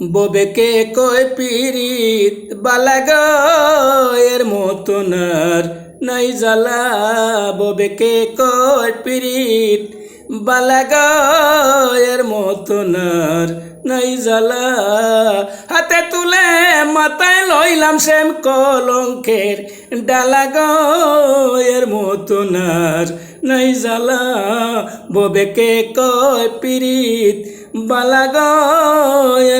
ববেকে কয় পিরিত বালাগ এর মতনার নাই জ্বালা? ববেকে কয় পিরিত বালাগ এর মতনার নাই জ্বালা? হাতে তুলে মাথায় লইলাম সেম কলঙ্কের ডালা এর মতনার নাই জ্বালা। ববেকে কয় পিরিত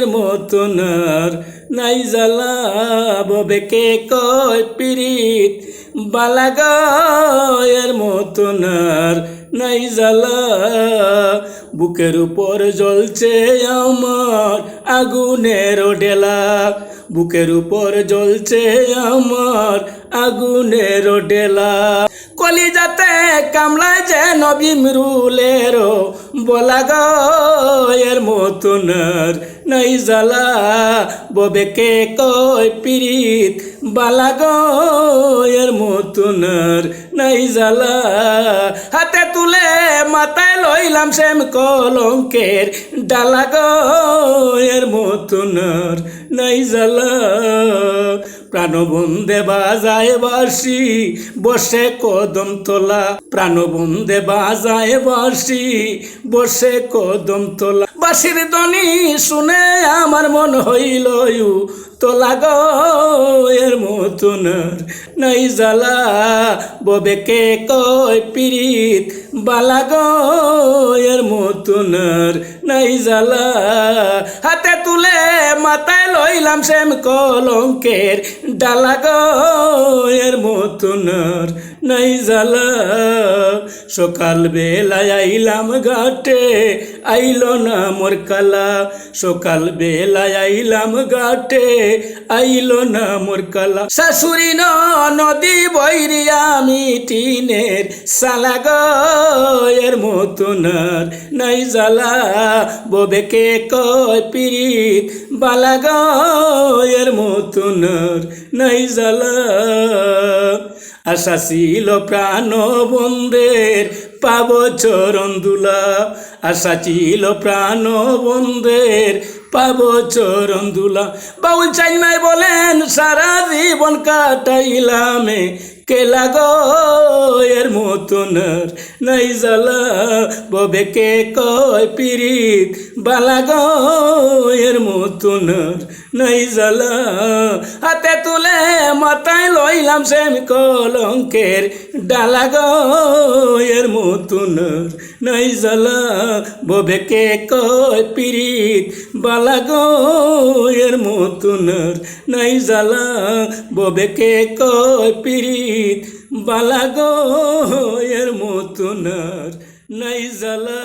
বালাগ এর মতনার নাই জ্বালা। ববেকে কয় পিরিত বালাগ এর মতনার নাই জ্বালা। বুকের উপর জ্বলছে আমার আগুনের ডেলা। বুকের উপর জ্বলছে আমার আগুনের ডেলা। কলিজাতে কামলায় যে নবী মরুলের বলা এর মতনার নাই জ্বালা। ববেকে কয় পিরিত বালা এর মতনার নাই জ্বালা। হাতে তুলে মাথায় লইলাম সেম কলঙ্কের। ডালা এর মতনার নাই জ্বালা। প্রাণবন্ধে বাজায় বাসি বসে কদম তোলা। প্রাণবন্ধে বাজায় বাসি বসে কদম তোলা। বাসির ধ্বনি শুনে আমার মন হইল তোলা এর মতনার নাই জ্বালা। ববেকে কয় পিরিত বালা এর মতনার নাই জ্বালা। হাতে তুলে মাথায় লইলাম সেম কলঙ্কের ডালা এর মতনার নাই জ্বালা। সকাল বেলায় আইলাম ঘাটে, আইল না মোর কালা। সকাল বেলায় আইলাম ঘাটে, আইল না মোর কালা। শাশুড়ি ন, নদী বৈরিয়া আমি টিনের সালা এর মতনার নাই জ্বালা। ববেকে কয় পিরিত বালা এর মতনার নাই জ্বালা। আশা ছিল প্রাণ বন্ধের পাব চরণ দুলা। আশা ছিল প্রাণ বন্দের, পাব চরণ দুলা। বাউল চাইমাই বলেন, সারা জীবন কাটাইলামে। কেলা এর মতনার নাই জ্বালা। ববেকে কয় পিরিত বালা এর মতনার নাই জ্বালা। হাতে তুলে মাথায় লইলাম সেম কলঙ্কের ডালা এর মতনার নাই জ্বালা। ববেকে কয় পিরিত বালা এর মতনার নাই জ্বালা। ববেকে কয় পিরিত বালা এর মতনার নাই জ্বালা।